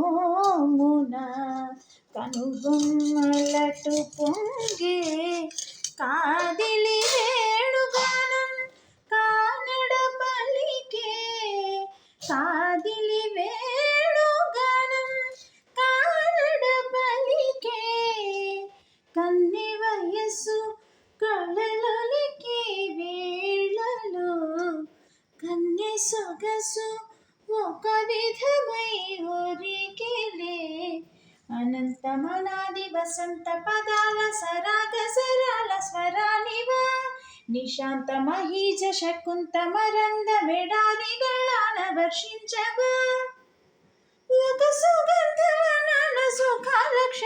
మోమున కనుబొమ్మలటు పొంగే కాదిలి వేణుగానం కానడ పలికే కాదిలి వేణుగానం కానడ పలికే కన్ని వయస్సు కళలొలికే వేళలో కన్నె సొగసు ఒక విధమై అనంత మనాది వసంత పదాల సరాగ సరాల స్వరానివా. నిశాంత మహీజ శకుంత మరంద మెడారి గళ్ళాన వర్షించవా. ఒక సుగంధ సుఖాలక్ష